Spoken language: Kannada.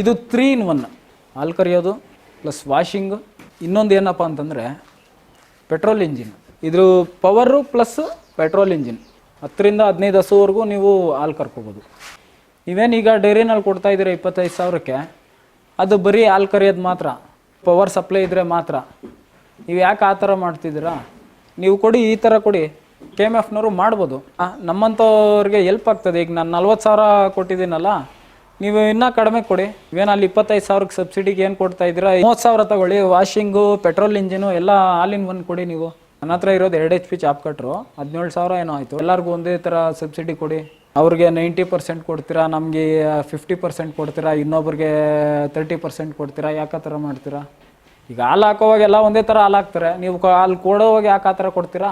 ಇದು ತ್ರೀ ಇನ್ ಒನ್ ಹಾಲು ಕರಿಯೋದು ಪ್ಲಸ್ ವಾಷಿಂಗು ಇನ್ನೊಂದು ಏನಪ್ಪ ಅಂತಂದರೆ ಪೆಟ್ರೋಲ್ ಇಂಜಿನ್ ಇದ್ರ ಪವರು ಪ್ಲಸ್ ಪೆಟ್ರೋಲ್ ಇಂಜಿನ್ ಹತ್ತರಿಂದ ಹದಿನೈದು ಹಸುವರೆಗೂ ನೀವು ಹಾಲು ಕರ್ಕೋಬೋದು. ಇವೇನು ಈಗ ಡೈರಿನಲ್ಲಿ ಕೊಡ್ತಾ ಇದ್ದೀರಾ ಇಪ್ಪತ್ತೈದು ಸಾವಿರಕ್ಕೆ? ಅದು ಬರೀ ಹಾಲು ಕರಿಯೋದು ಮಾತ್ರ. ಪವರ್ ಸಪ್ಲೈ ಇದ್ದರೆ ಮಾತ್ರ. ನೀವು ಯಾಕೆ ಆ ಥರ ಮಾಡ್ತಿದ್ದೀರಾ? ನೀವು ಕೊಡಿ, ಈ ಥರ ಕೊಡಿ. ಕೆ ಎಂ ಎಫ್ನವರು ಮಾಡ್ಬೋದು. ನಮ್ಮಂಥವ್ರಿಗೆ ಎಲ್ಪ್ ಆಗ್ತದೆ. ಈಗ ನಾನು ನಲ್ವತ್ತು ಸಾವಿರ ಕೊಟ್ಟಿದ್ದೀನಲ್ಲ ನೀವು ಇನ್ನೂ ಕಡಿಮೆ ಕೊಡಿ. ಇವೇನು ಅಲ್ಲಿ ಇಪ್ಪತ್ತೈದು ಸಾವಿರಕ್ಕೆ ಸಬ್ಸಿಡಿಗೆ ಏನು ಕೊಡ್ತಾ ಇದ್ದೀರಾ? ಮೂವತ್ತು ಸಾವಿರ ತಗೊಳ್ಳಿ. ವಾಷಿಂಗು ಪೆಟ್ರೋಲ್ ಇಂಜಿನು ಎಲ್ಲ ಆಲ್ ಇನ್ ಒನ್ ಕೊಡಿ ನೀವು. ನನ್ನ ಹತ್ರ ಇರೋದು ಎರಡು ಎಚ್ ಪಿ ಚಾಪ್ ಕಟ್ರು ಹದಿನೇಳು ಸಾವಿರ ಏನೋ ಆಯಿತು. ಎಲ್ಲರಿಗೂ ಒಂದೇ ಥರ ಸಬ್ಸಿಡಿ ಕೊಡಿ. ಅವ್ರಿಗೆ ನೈಂಟಿ ಪರ್ಸೆಂಟ್ ಕೊಡ್ತೀರಾ? ನಮಗೆ ಫಿಫ್ಟಿ ಪರ್ಸೆಂಟ್ ಕೊಡ್ತೀರಾ? ಇನ್ನೊಬ್ರಿಗೆ ತರ್ಟಿ ಪರ್ಸೆಂಟ್ ಕೊಡ್ತೀರಾ? ಯಾಕೆ ಥರ ಮಾಡ್ತೀರಾ? ಈಗ ಹಾಲು ಹಾಕೋವಾಗೆಲ್ಲ ಒಂದೇ ಥರ ಹಾಲು ಹಾಕ್ತಾರೆ. ನೀವು ಹಾಲು ಕೊಡೋವಾಗ ಯಾಕೆ ಆ ಥರ ಕೊಡ್ತೀರಾ?